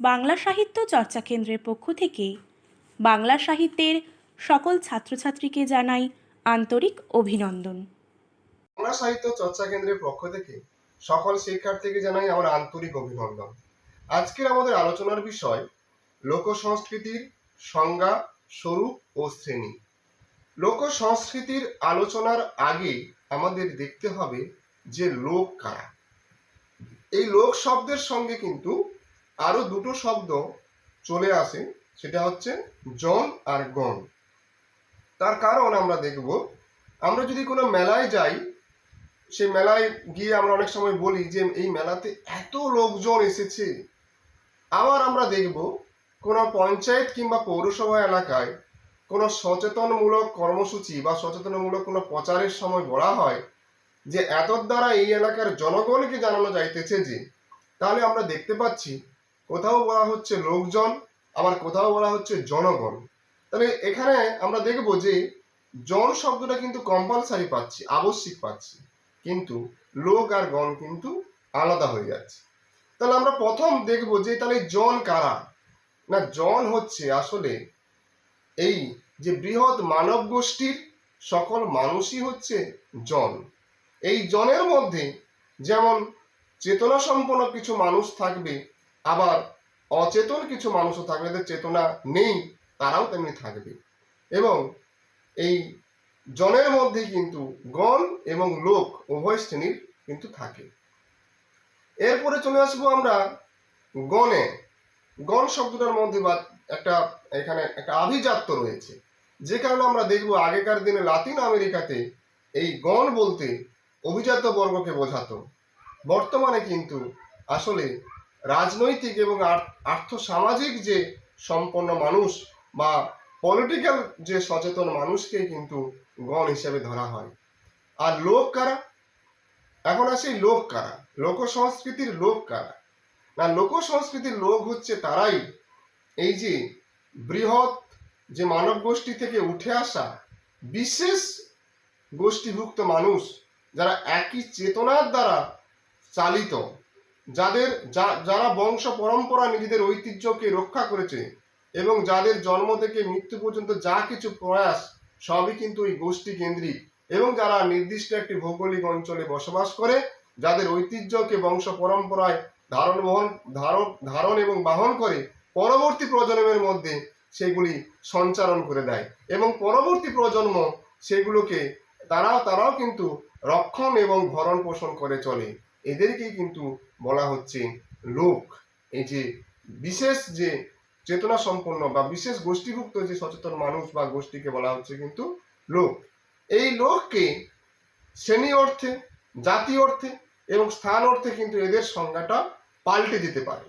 বাংলা সাহিত্য চর্চা কেন্দ্রের পক্ষ থেকে বাংলা সাহিত্যের সকল ছাত্রছাত্রীকে জানাই আন্তরিক অভিনন্দন। বাংলা সাহিত্য চর্চা কেন্দ্রের পক্ষ থেকে সকল শিক্ষার্থীকে জানাই আমার আন্তরিক অভিনন্দন। আজকের আমাদের আলোচনার বিষয় লোক সংস্কৃতির সংজ্ঞা, স্বরূপ ও শ্রেণি। লোক সংস্কৃতির আলোচনার আগে আমাদের দেখতে হবে যে লোক কারা। এই লোক শব্দের সঙ্গে কিন্তু আরও দুটো শব্দ চলে আসে, সেটা হচ্ছে জন আর গণ। তার কারণ আমরা দেখব, আমরা যদি কোনো মেলায় যাই সেই মেলায় গিয়ে আমরা অনেক সময় বলি যে এই মেলাতে এত লোকজন এসেছে। আবার আমরা দেখব কোনো পঞ্চায়েত কিংবা পৌরসভা এলাকায় কোনো সচেতনমূলক কর্মসূচি বা সচেতনমূলক কোনো প্রচারের সময় বলা হয় যে এত দ্বারা এই এলাকার জনগণকে জানানো যাইতেছে যে, তাহলে আমরা দেখতে পাচ্ছি কোথাও বলা হচ্ছে লোকজন, আবার কোথাও বলা হচ্ছে জনগণ। তাহলে এখানে আমরা দেখব যে জন শব্দটা কিন্তু কম্পালসারি পাচ্ছি, আবশ্যিক পাচ্ছি। কিন্তু লোক আর গণ কিন্তু আলাদা হয়ে যাচ্ছে। তাহলে আমরা প্রথম দেখব যে তাহলে জন কারা? না, জন হচ্ছে আসলে এই যে বৃহৎ মানব গোষ্ঠীর সকল মানুষই হচ্ছে জন। এই জনের মধ্যে যেমন চেতনা সম্পন্ন কিছু মানুষ থাকবে আবার অচেতন কিছু মানুষও থাকবে যাদের চেতনা নেই, তারাও তেমনি থাকবে। এবং এই জনের মধ্যে কিন্তু গণ এবং লোক উভয় শ্রেণির কিন্তু থাকে। এরপরে চলে আসব আমরা গণে। গণ শব্দটার মধ্যে বা একটা এখানে একটা আভিজাত্য রয়েছে। যে কারণে আমরা দেখব আগেকার দিনে লাতিন আমেরিকাতে এই গণ বলতে অভিজাত বর্গকে বোঝাতো। বর্তমানে কিন্তু আসলে রাজনৈতিক এবং আর্থ সামাজিক যে সম্পন্ন মানুষ বা পলিটিক্যাল যে সচেতন মানুষকে কিন্তু গণ হিসেবে ধরা হয়। আর লোক কারা? এখন আসে লোক কারা? লোক সংস্কৃতির লোক কারা? না লোক সংস্কৃতির লোক হচ্ছে তারাই। এই যে বৃহৎ যে মানব গোষ্ঠী থেকে উঠে আসা বিশেষ গোষ্ঠীভুক্ত মানুষ যারা একই চেতনার দ্বারা চালিত যাদের যারা বংশ পরম্পরা নিজেদের ঐতিহ্যকে রক্ষা করেছে এবং যাদের জন্ম থেকে মৃত্যু পর্যন্ত যা কিছু প্রয়াস, সবই কিন্তু এই গোষ্ঠী কেন্দ্রিক। এবং যারা নির্দিষ্ট একটি ভৌগোলিক অঞ্চলে বসবাস করে, যাদের ঐতিহ্যকে বংশ পরম্পরায় ধারণ বহন, ধারণ ধারণ এবং বাহন করে, পরবর্তী প্রজন্মের মধ্যে সেগুলি সঞ্চারণ করে দেয়। এবং পরবর্তী প্রজন্ম সেগুলোকে, তারাও তারাও কিন্তু রক্ষণ এবং ভরণ পোষণ করে চলে। এদেরকেই কিন্তু বলা হচ্ছে লোক। এই যে বিশেষ যে চেতনা সম্পন্ন বা বিশেষ গোষ্ঠীভুক্ত যে সচেতন মানুষ বা গোষ্ঠীকে বলা হচ্ছে কিন্তু লোক। এই লোককে শ্রেণি অর্থে, জাতি অর্থে এবং স্থান অর্থে কিন্তু এদের সংজ্ঞাটা পাল্টে যেতে পারে।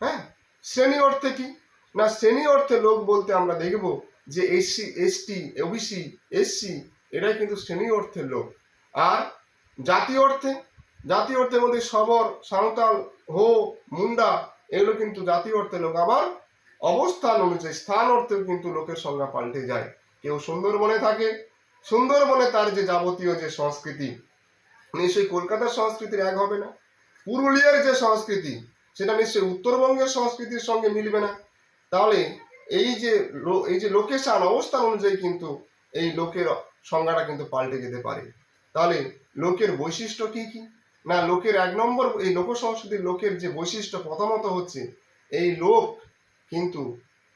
হ্যাঁ? শ্রেণি অর্থে কি? না, শ্রেণি অর্থে লোক বলতে আমরা দেখব যে এসসি এসটি ওবিসি এসসি এটাই কিন্তু শ্রেণি অর্থের লোক। আর জাতি অর্থে জাতি অর্থের মধ্যে সবর, সাঁওতাল, হো, মুন্ডা, এগুলো কিন্তু জাতি অর্থে লোক। আবার অবস্থান অনুযায়ী স্থান অর্থেও কিন্তু লোকের সংজ্ঞা পাল্টে যায়। কেউ সুন্দরবনে থাকে, সুন্দরবনে তার যে যাবতীয় যে সংস্কৃতি, নিশ্চয়ই কলকাতার সংস্কৃতির এক হবে না। পুরুলিয়ার যে সংস্কৃতি, সেটা নিশ্চয়ই উত্তরবঙ্গের সংস্কৃতির সঙ্গে মিলবে না। তাহলে এই যে এই যে লোকেশন, অবস্থান অনুযায়ী কিন্তু এই লোকের সংজ্ঞাটা কিন্তু পাল্টে যেতে পারে। তাহলে লোকের বৈশিষ্ট্য কি কি? না, লোকের এক নম্বর, এই লোক সংস্কৃতির লোকের যে বৈশিষ্ট্য প্রথমত হচ্ছে, এই লোক কিন্তু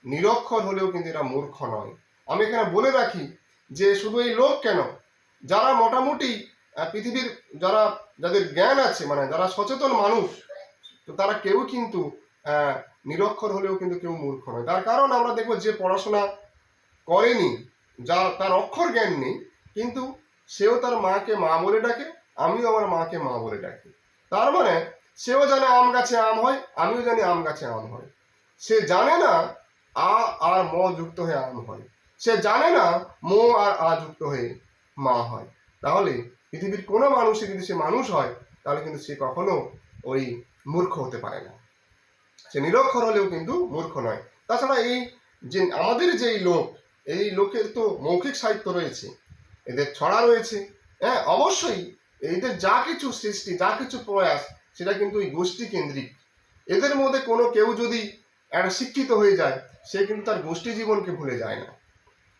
নিরক্ষর হলেও কিন্তু এরা মূর্খ নয়। আমি এখানে বলে রাখি যে শুধু এই লোক কেন? যারা মোটামুটি পৃথিবীর যারা, যাদের জ্ঞান আছে মানে যারা সচেতন মানুষ, তো তারা কেউ কিন্তু নিরক্ষর হলেও কিন্তু কেউ মূর্খ নয়। তার কারণ আমরা দেখব যে পড়াশোনা করেনি যার তার অক্ষর জ্ঞান নেই, কিন্তু সেও তার মাকে মা বলে ডাকে আমিও আমার মাকে মা বলে ডাকি। তার মানে সেও জানে আম গাছে আম হয়, আমিও জানি আম গাছে আম হয়। সে জানে না আ আর ম যুক্ত হয়ে আম হয়। সে জানে না মো আর আ যুক্ত হয়ে মা হয়। তাহলে পৃথিবীর কোনো মানুষই যদি সে মানুষ হয়, তাহলে কিন্তু সে কখনো ওই মূর্খ হতে পারে না। সে নিরক্ষর হলেও কিন্তু মূর্খ নয়। তাছাড়া এই যে আমাদের যে এই লোক, এই লোকের তো মৌখিক সাহিত্য রয়েছে। এদের ছড়া রয়েছে। হ্যাঁ অবশ্যই এদের যা কিছু সৃষ্টি, যা কিছু প্রয়াস, সেটা কিন্তু এই গোষ্ঠী কেন্দ্রিক। এদের মধ্যে কোনো কেউ যদি একটা শিক্ষিত হয়ে যায়, সে কিন্তু তার গোষ্ঠী জীবনকে ভুলে যায় না।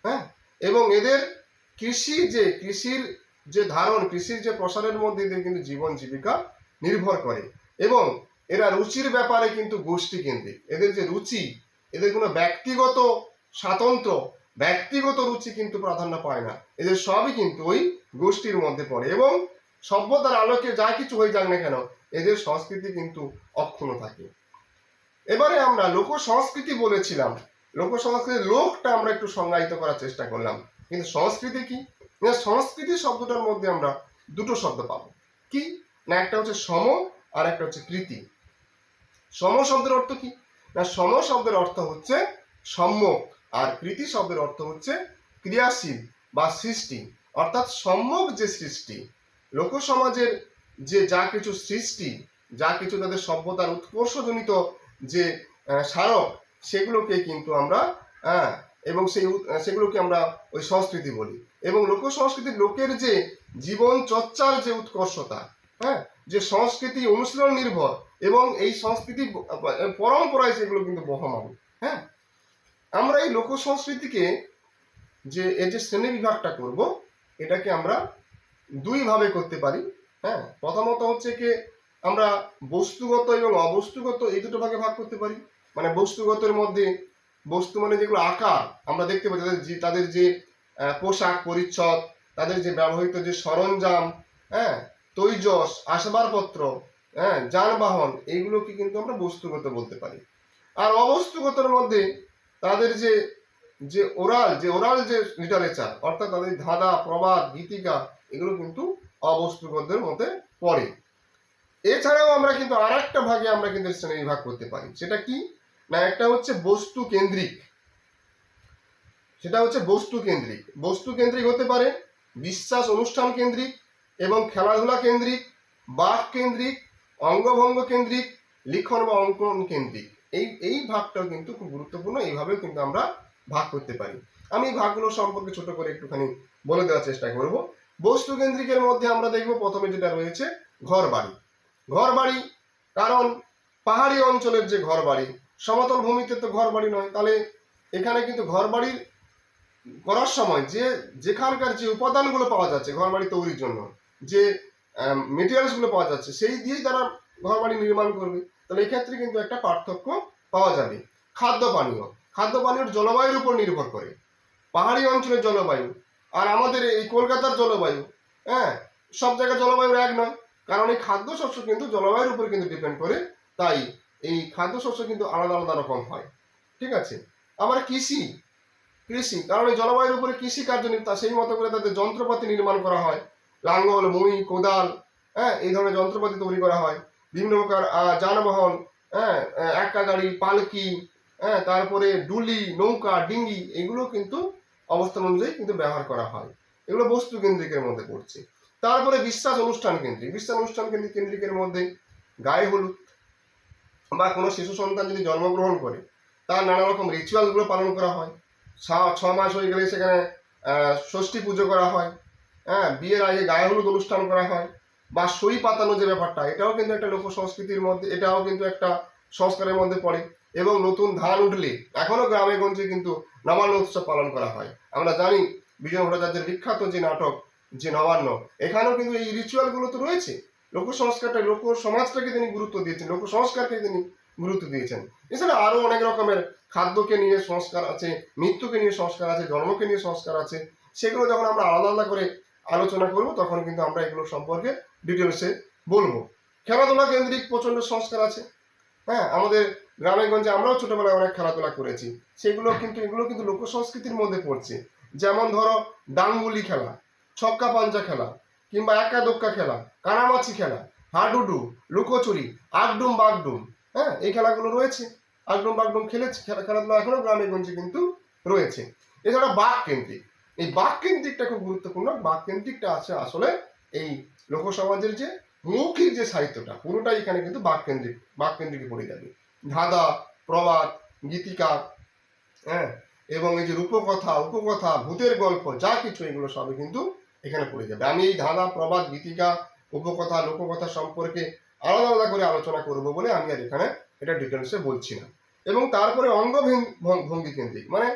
হ্যাঁ? এবং এদের কৃষি যে, কৃষির যে ধারণ, কৃষির যে প্রসারের মধ্যে এদের কিন্তু জীবন জীবিকা নির্ভর করে। এবং এরা রুচির ব্যাপারে কিন্তু গোষ্ঠী কেন্দ্রিক। এদের যে রুচি, এদের কোনো ব্যক্তিগত স্বাতন্ত্র ব্যক্তিগত রুচি কিন্তু প্রাধান্য পায় না। এদের সবই কিন্তু ওই গোষ্ঠীর মধ্যে পড়ে। এবং সভ্যতার আলোকে যা কিছু হয়ে যাক না কেন, এদের সংস্কৃতি কিন্তু অক্ষুণ্ণ থাকে। এবারে আমরা লোক সংস্কৃতি বলেছিলাম। লোক সংস্কৃতির লোকটা আমরা একটু সংজ্ঞায়িত করার চেষ্টা করলাম। কিন্তু সংস্কৃতি কি? না, সংস্কৃতি শব্দটার মধ্যে আমরা দুটো শব্দ পাবো। কি? না, একটা হচ্ছে সম আর একটা হচ্ছে কৃতি। সম শব্দের অর্থ কি? না, সম শব্দের অর্থ হচ্ছে সম্যক আর কৃতি শব্দের অর্থ হচ্ছে ক্রিয়াশীল বা সৃষ্টি। অর্থাৎ সম্যক যে সৃষ্টি লোক সমাজের যে যা কিছু সৃষ্টি, যা কিছু তাদের সভ্যতার উৎকর্ষজনিত যে স্মারক, সেগুলোকে কিন্তু আমরা হ্যাঁ এবং সেই সেগুলোকে আমরা ওই সংস্কৃতি বলি। এবং লোক সংস্কৃতির লোকের যে জীবন চর্চার যে উৎকর্ষতা হ্যাঁ যে সংস্কৃতি অনুশীলন নির্ভর, এবং এই সংস্কৃতি পরম্পরায় সেগুলো কিন্তু বহমান হ্যাঁ আমরা এই লোক সংস্কৃতিকে যে, এর যে শ্রেণীবিভাগটা করব, এটাকে আমরা দুই ভাবে করতে পারি হ্যাঁ? প্রথমত হচ্ছে কি, আমরা বস্তুগত এবং অবস্তুগত এই দুটো ভাগে ভাগ করতে পারি। মানে বস্তুগতের মধ্যে, বস্তু মানে যেগুলো আকার, আমরা দেখতে পাই তাদের যে তাদের যে পোশাক পরিচ্ছদ, তাদের যে ব্যবহৃত যে সরঞ্জাম হ্যাঁ? তৈজস, আসবাবপত্র হ্যাঁ? যানবাহন, এইগুলোকে কিন্তু আমরা বস্তুগত বলতে পারি। আর অবস্তুগতর মধ্যে তাদের যে যে ওরাল যে ওরাল যে লিটারেচার অর্থাৎ তাদের ধাঁধা, প্রবাদ, গীতিকা এগুলো কিন্তু অবস্তুগতের মধ্যে পড়ে। এছাড়াও আমরা কিন্তু আর একটা ভাগে আমরা কিন্তু শ্রেণি ভাগ করতে পারি। সেটা কি? না, একটা হচ্ছে বস্তু কেন্দ্রিক। সেটা হচ্ছে বস্তু কেন্দ্রিক। বস্তু কেন্দ্রিক হতে পারে বিশ্বাস অনুষ্ঠান কেন্দ্রিক এবং খেলাধুলা কেন্দ্রিক বাক কেন্দ্রিক, অঙ্গভঙ্গ কেন্দ্রিক, লিখন বা অঙ্কন কেন্দ্রিক। এই এই ভাগটাও কিন্তু খুব গুরুত্বপূর্ণ। এইভাবেও কিন্তু আমরা ভাগ করতে পারি। আমি ভাগগুলো সম্পর্কে ছোট করে একটুখানি বলে দেওয়ার চেষ্টা করব। বস্তু কেন্দ্রিকের মধ্যে আমরা দেখব প্রথমে যেটা রয়েছে ঘর বাড়ি ঘর বাড়ি কারণ পাহাড়ি অঞ্চলের যে ঘর বাড়ি সমতল ভূমিতে তো ঘর বাড়ি নয়, তাহলে এখানে কিন্তু ঘর বাড়ির করার সময় যে যেখানকার যে উপাদানগুলো পাওয়া যাচ্ছে ঘর বাড়ি তৈরির জন্য, যে মেটেরিয়ালসগুলো পাওয়া যাচ্ছে, সেই দিয়েই তারা ঘর বাড়ি নির্মাণ করবে। তাহলে এক্ষেত্রে কিন্তু একটা পার্থক্য পাওয়া যাবে। খাদ্য পানীয় খাদ্য পানীয়র জলবায়ুর উপর নির্ভর করে। পাহাড়ি অঞ্চলের জলবায়ু আর আমাদের এই কলকাতার জলবায়ু হ্যাঁ সব জায়গায় জলবায়ু এক নয়। কারণ এই খাদ্যশস্য কিন্তু জলবায়ুর উপর কিন্তু ডিপেন্ড করে, তাই এই খাদ্যশস্য কিন্তু আলাদা আলাদা রকম হয়। ঠিক আছে? আবার কৃষি কৃষি, কারণ এই জলবায়ুর উপরে কৃষি কার্য তা সেই মতো করে তাদের যন্ত্রপাতি নির্মাণ করা হয়। লাঙ্গল মই কোদাল হ্যাঁ এই ধরনের যন্ত্রপাতি তৈরি করা হয়। বিভিন্ন প্রকার যানবাহন হ্যাঁ একা গাড়ি, পালকি হ্যাঁ তারপরে ডুলি, নৌকা, ডিঙ্গি, এগুলো কিন্তু অবস্থান অনুযায়ী কিন্তু ব্যবহার করা হয়। এগুলো বস্তু কেন্দ্রিকের মধ্যে পড়ছে। তারপরে বিশ্বাস অনুষ্ঠান কেন্দ্রিক। বিশ্বাস অনুষ্ঠান কেন্দ্রিক কেন্দ্রিকের মধ্যে গায়ে হলুদ বা কোনো শিশু সন্তান যদি জন্মগ্রহণ করে, তার নানা রকম রিচুয়ালগুলো পালন করা হয়। ছ- মাস হয়ে গেলে সেখানে ষষ্ঠী পুজো করা হয়। হ্যাঁ বিয়ের আগে গায়ে হলুদ অনুষ্ঠান করা হয় বা সই পাতানো যে ব্যাপারটা, এটাও কিন্তু একটা লোক সংস্কৃতির মধ্যে, এটাও কিন্তু একটা সংস্কারের মধ্যে পড়ে। এবং নতুন ধান উঠলে এখনও গ্রামে গঞ্জে কিন্তু নবান্ন উৎসব পালন করা হয়। আমরা জানি বিজয় ভট্টাচার্যের বিখ্যাত যে নাটক, যে নবান্ন, এখানেও কিন্তু এই রিচুয়ালগুলো তো রয়েছে। লোক সংস্কারটা লোক সমাজটাকে তিনি গুরুত্ব দিয়েছেন লোক সংস্কারকে তিনি গুরুত্ব দিয়েছেন। এছাড়া আরও অনেক রকমের খাদ্যকে নিয়ে সংস্কার আছে, মৃত্যুকে নিয়ে সংস্কার আছে, জন্মকে নিয়ে সংস্কার আছে। সেগুলো যখন আমরা আলাদা আলাদা করে আলোচনা করব, তখন কিন্তু আমরা এগুলো সম্পর্কে ডিটেলসে বলব। খেলাধুলা কেন্দ্রিক প্রচণ্ড সংস্কার আছে। হ্যাঁ আমাদের গ্রামে গঞ্জে আমরাও ছোটবেলায় অনেক খেলাধুলা করেছি। সেগুলো কিন্তু, এগুলো কিন্তু লোক সংস্কৃতির মধ্যে পড়ছে। যেমন ধরো ডাঙ্গুলি খেলা, ছক্কা পাঞ্জা খেলা, কিংবা একা দোক্কা খেলা, কানামাছি খেলা, হাডুডু, লুকোচুরি, আগডুম বাগডুম হ্যাঁ এই খেলাগুলো রয়েছে। আগডুম বাগডুম খেলেছে, খেলা, খেলাধুলা এখনও গ্রামে গঞ্জে কিন্তু রয়েছে। এছাড়া বাঘ কেন্দ্রিক এই বাঘ কেন্দ্রিকটা খুব গুরুত্বপূর্ণ। বাঘ কেন্দ্রিকটা আছে আসলে এই লোকসমাজের যে মৌখিক যে সাহিত্যটা, পুরোটাই এখানে কিন্তু বাঘ কেন্দ্রিক বাঘ কেন্দ্রিকে পড়ে যাবে। ধাঁধা, প্রবাদ, গীতিকা হ্যাঁ? এবং এই যে রূপকথা, উপকথা, ভূতের গল্প, যা কিছু, এগুলো সবই কিন্তু এখানে পড়ে যাবে। আমি এই ধাঁধা, প্রবাদ, গীতিকা, উপকথা লোককথা সম্পর্কে আলাদা আলাদা করে আলোচনা করব বলে আমি আর এখানে এটা ডিটেলসে বলছি না। এবং তারপরে অঙ্গ ভঙ্গি কেন্দ্রিক মানে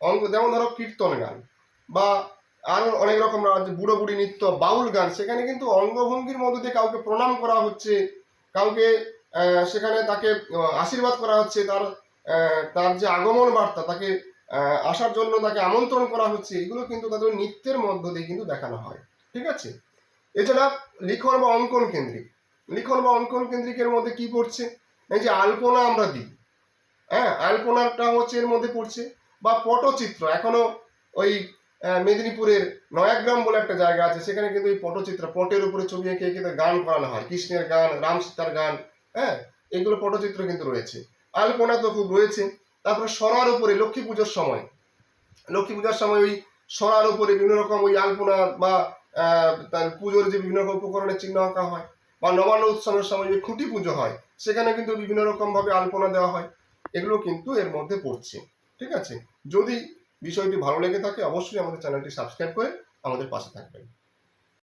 অঙ্গ, যেমন ধরো কীর্তন গান বা আরও অনেক রকম বুড়ো বুড়ি নৃত্য, বাউল গান, সেখানে কিন্তু অঙ্গভঙ্গির মধ্যে দিয়ে কাউকে প্রণাম করা হচ্ছে, কাউকে সেখানে তাকে আশীর্বাদ করা হচ্ছে, তার তার যে আগমন বার্তা, তাকে আসার জন্য তাকে আমন্ত্রণ করা হচ্ছে, এগুলো কিন্তু তাদের নৃত্যের মধ্য দিয়ে কিন্তু দেখানো হয়। ঠিক আছে? এছাড়া লিখন বা অঙ্কন কেন্দ্রিক। লিখন বা অঙ্কন কেন্দ্রিকের মধ্যে কি পড়ছে? এই যে আলপনা আমরা দিই। হ্যাঁ আলপনাটা হচ্ছে এর মধ্যে পড়ছে, বা পটচিত্র। এখনও ওই মেদিনীপুরের নয়াগ্রাম বলে একটা জায়গা আছে, সেখানে কিন্তু এই পটচিত্র, পটের উপরে ছবি এঁকে এঁকে গান করানো হয়। কৃষ্ণের গান, রাম সীতার গান হ্যাঁ এগুলো পটচিত্র কিন্তু রয়েছে। আলপনা তো খুব রয়েছে। তারপরে সরার উপরে লক্ষ্মী পুজোর সময়। লক্ষ্মী পূজার সময় ওই সরার উপরে বিভিন্ন রকম ওই আলপনা বা তার পুজোর যে বিভিন্ন রকম উপকরণের চিহ্ন আঁকা হয় বা নবান্ন উৎসবের সময় যে খুঁটি পুজো হয়, সেখানে কিন্তু বিভিন্ন রকম ভাবে আলপনা দেওয়া হয়। এগুলো কিন্তু এর মধ্যে পড়ছে। ঠিক আছে? যদি বিষয়টি ভালো লেগে থাকে, অবশ্যই আমাদের চ্যানেলটি সাবস্ক্রাইব করে আমাদের পাশে থাকবেন।